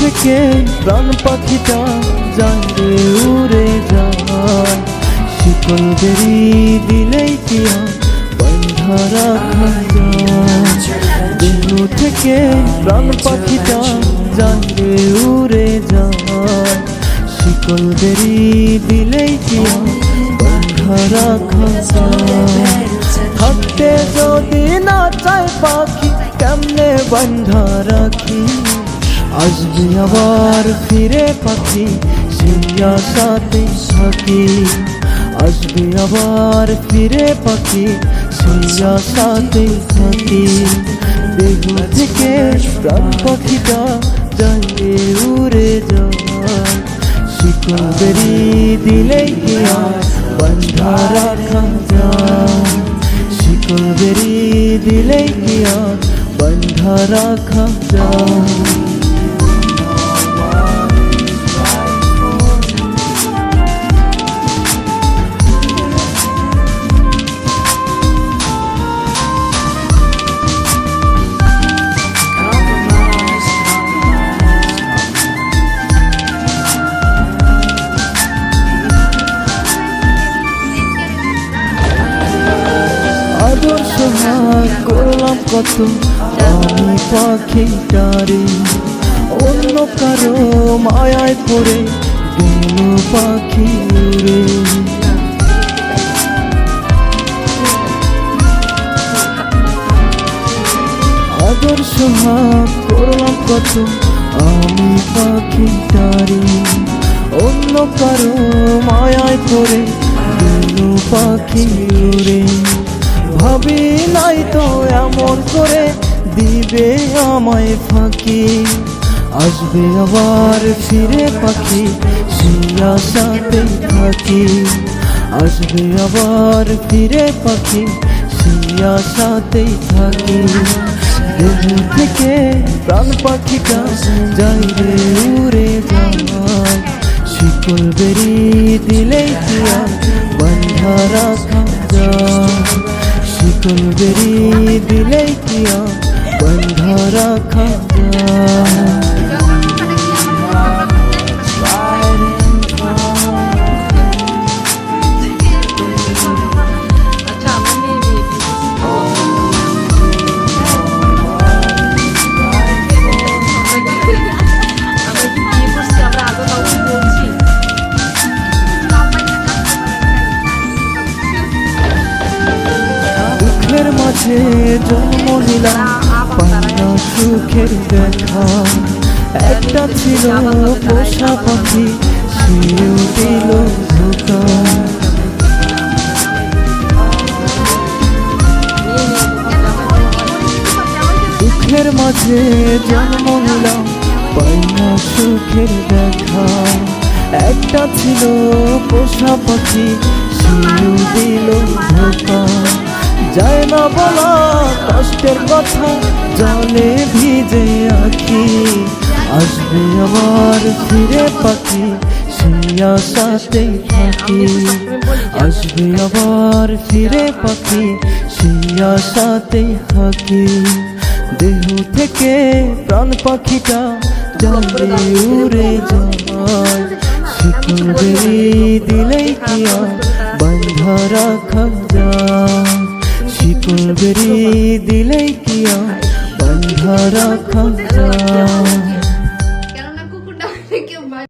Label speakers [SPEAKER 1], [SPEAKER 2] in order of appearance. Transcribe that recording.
[SPEAKER 1] থেকে প্রাণ পাখিটা রে উড়ে যায়। শিকল বেরি দিলেই আর বন্ধা রাখা যায়। থেকে প্রাণ পাখিটা রে উড়ে যায়। শিকল বেরি দিলেই কি বন্ধা রাখা যায়। থাকতে যদি না চাই পাখি, কেমনে বন্ধা রাখি? আসবি আবার ফিরে পাখি সিয়া সাথে থাকি। আসবি আবার ফিরে পাখি সিয়া সাথে থাকি। দেহ থেকে প্রাণ পাখিটা যায় উড়ে যায়। শিকল বেরি দিলেই কি আর বন্ধা রাখা যায়। শিকল বেরি দিলেই কি আর বন্ধা রাখা যায়। করলাম কত আমি পাখিটারে অন্য কারও মায়ায় পড়ে গেল পাখি উড়ে আদর্শ হাত করলাম কত আমি পাখিটারে অন্য কারও মায়ায় পড়ে গেল পাখি উড়ে ভাবি নাই তো এমন করে দিবে আমায় ফাঁকি। আসবে আবার ফিরে পাখি সিয়া সাথে থাকি। আসবে আবার ফিরে পাখি সিয়া সাথে থাকি। দেহ থেকে প্রাণ পাখিটা যাই রে উড়ে যায় শিকল বেরি দিলেই শিকল বেরি দিলেই কি আর বন্ধা রাখা দুঃখের মাঝে জন্ম নিলাম পাইনা সুখের দেখা। একটা ছিল পোষা পাখি সেও দিল দুঃখের মাঝে জন্ম নিলাম পাইনা সুখের দেখা। একটা ছিল পোষা পাখি সেও দিল ধোকা যায় না বলা কষ্টের কথা জলে ভিজে আঁকি। আসবে আবার ফিরে পাখি সিয়া সাথে থাকি। আসবে আবার ফিরে পাখি সিয়া সাথে থাকি। দেহ থেকে প্রাণ পাখিটা জলে উড়ে যায়। শিকল বেরি দিলেই কি আর রাখা যায়? শিকল দিলে কিয় বন্ধ রাখা